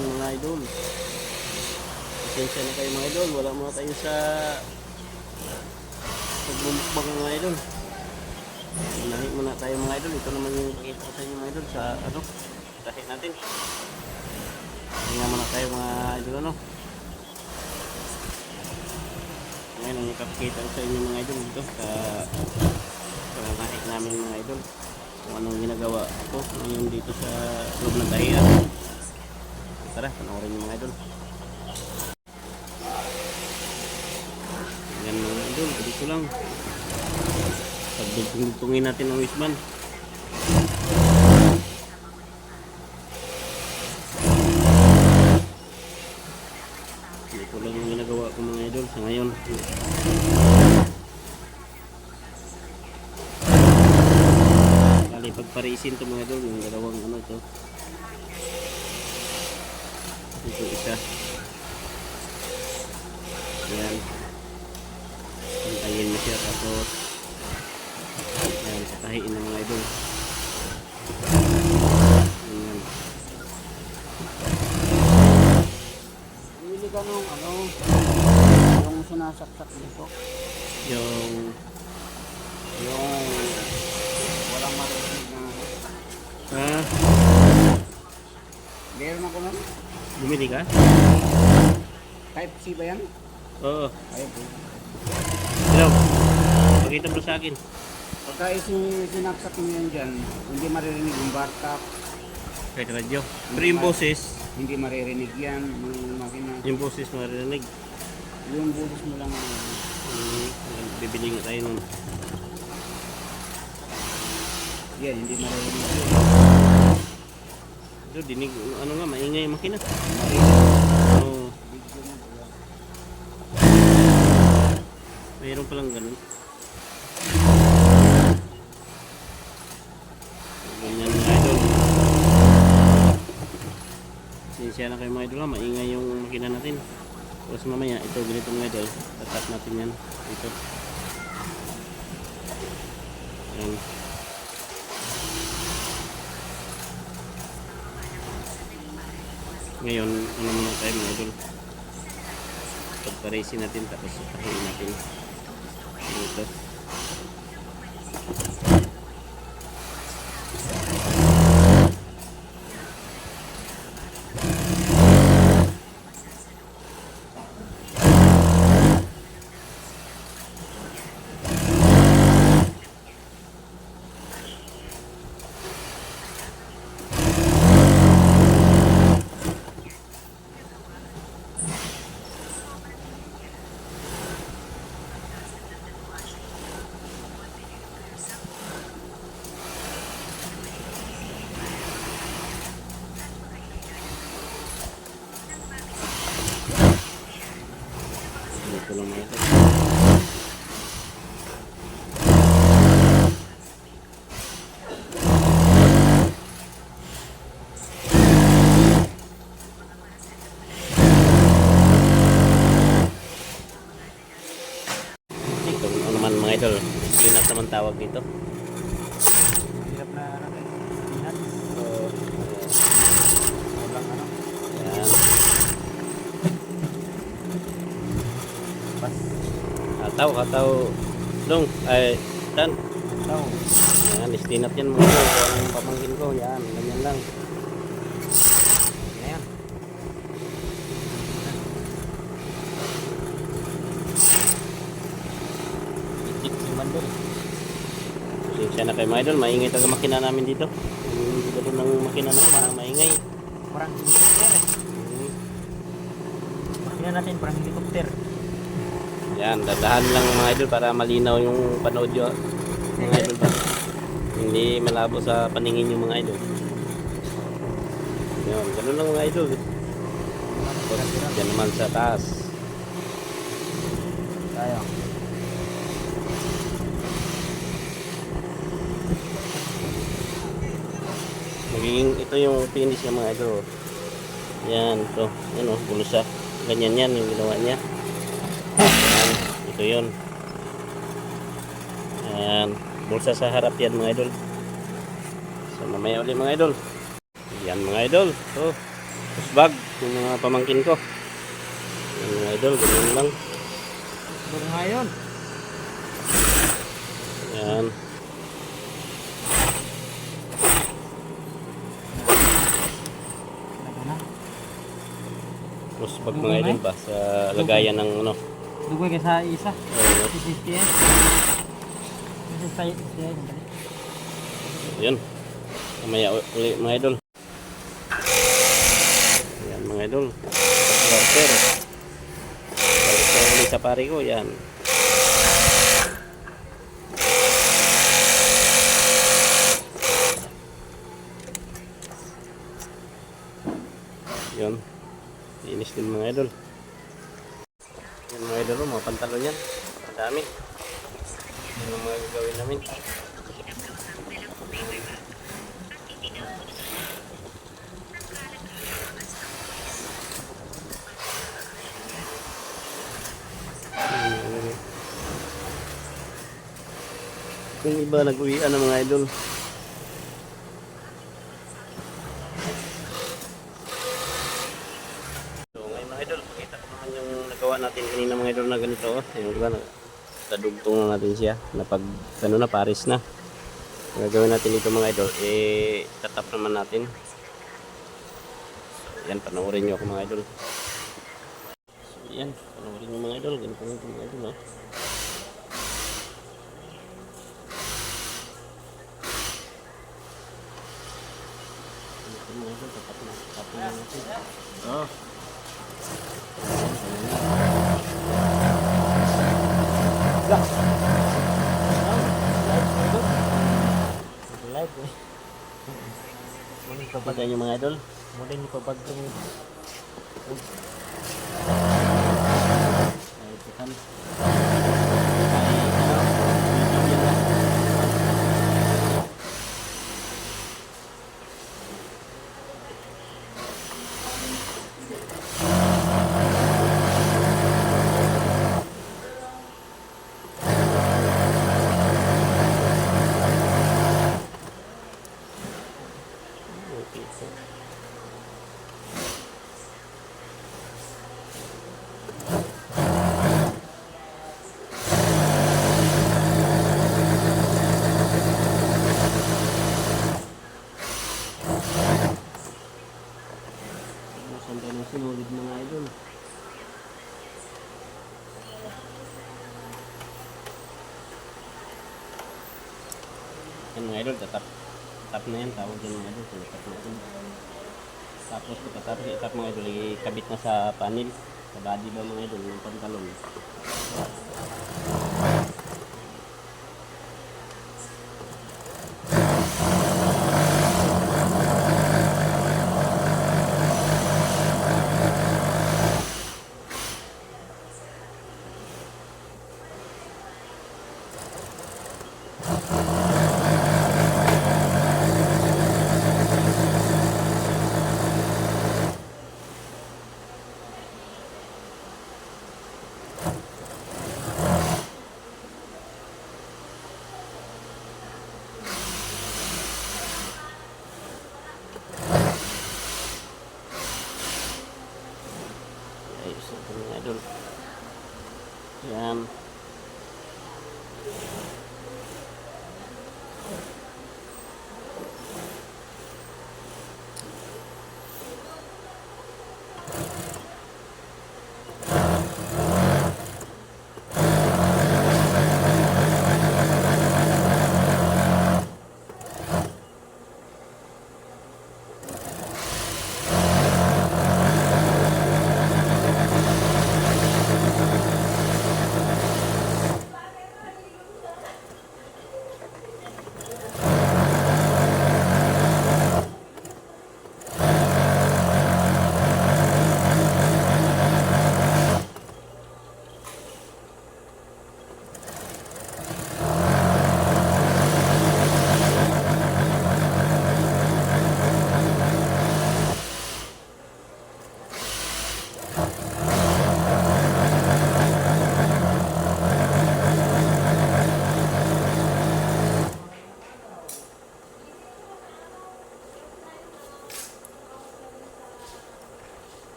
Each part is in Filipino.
Yan mga idol. Pasensya na kayo mga idol. Wala muna tayo sa pagbumukbang mga idol. Unahi muna tayo mga idol. Ito naman yung pakita ko sa inyo mga idol sa ano. Tahi natin. Hinga muna tayo mga idol ano. Ngayon ang ipapakita ko sa inyo mga idol dito sa panganahik namin mga idol. Kung anong ginagawa ko ngayon dito sa loob ng tahiyan. Tara, panoorin niyo mga idol. Yan mga idol, dito lang. Pagdugtungin natin ang wisman. Dito lang yung ginagawa ko mga idol sa ngayon. Kali pagparisin to mga idol, yung dalawang ano to. Ito isa. Ayan. Pantayin mo siya tapos ayan, patahiin ng mga idol. Ayan. Bili ka nung ano, yung sinasaksak dito. Yung Yung walang marinig na. ah, Meron ako nun. Bumili ka? Type C ba yan? Oo. Ay, po. Hello. Pakita mo sa akin. Pagka isi- sinaksak mo yan dyan, hindi maririnig yung bar top, Kahit radyo. Pero yung boses, hindi maririnig yan, yung makina. yung boses maririnig. Yung bulis mo lang. Hmm, bibili nga tayo nun. Yan, hindi maririnig yan. Ito, dinig, ano nga, maingay yung makina. Wala. Mayroon palang ganun. Ganyan mga idol. Sinsya na kayo mga idol ha, maingay yung makina natin. Tapos mamaya, ito ganito mga idol. Tatas natin yan. Ito. Yan. Ngayon, ano muna tayo mga idol. Pagparesin natin tapos pahiin natin. Dito. Dito lang mga. Ito naman mga idol. Clean up naman tawag dito. Hirap na ano eh. Peanut. So, Walang ano. yan. Bas. Kataw, kataw. Dong, ay, tan. Tao. Yan, istinap yan mga ang pamangkin ko. Yan, ganyan lang. Ayan. Itik si Mandol. Pasensya na kayo mga idol. Maingay talaga makina namin dito. Yung gano'n ng makina namin, ma maingay. Parang helicopter eh. Makina natin parang helicopter. Yan, dadahan lang mga idol para malinaw yung panood nyo. Mga idol ba? Hindi malabo sa paningin yung mga idol. Yan, ganun lang mga idol. Tapos, Yan naman sa taas. Tayo. Magiging ito yung finish ng mga idol. Yan, ito. Yan o, bulsa. Ganyan yan yung ginawa niya. Ito yun. Yan, bulsa sa harap yan mga idol. So mamaya ulit mga idol. Yan mga idol. So, bag. ng mga pamangkin ko. Yan mga idol, ganyan lang. Ngayon. Yan. Tapos pag mga idol ba, sa lagayan ng ano. Dugoy ka sa isa. ayun, Si STS. Si STS. Yan. Mamaya u- uli mga idol. Yan mga idol. Water. Balik ko uli sa pare ko. Yan. Yan. Linis din mga idol. Yan mga idol, oh, mga pantalon yan. Madami. Yan ang mga gagawin namin. Yung iba nag-uwian ng mga idol. So ngayon mga idol, pakita ko naman yung nagawa natin kanina mga idol na ganito. Oh. Yung diba, na natin siya. Na pag ano na, paris na. Gagawin natin dito mga idol, eh, tatap naman natin. Yan, panoorin nyo ako mga idol. So, yan, panoorin nyo mga idol. Ganito nga ito mga idol, natin. Oh. Muli pa Pagka nyo mga idol. Muli ni pa bag kami. Ay, ito Okay, so. Saan tayo ng sinulid mga idol? Yan mga idol, tatap. Tap na yan, tawag yan mga idol. Tap na yan. Tapos pagkatapos itap mga idol, ikabit na sa panel. Sa body ba mga idol, ng pantalon.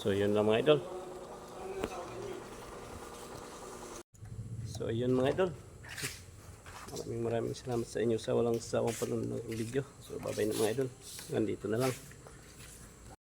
So yun lang mga idol. So yun mga idol. Maraming maraming salamat sa inyo sa walang sawang panonood ng video. So bye na mga idol. Nandito na lang.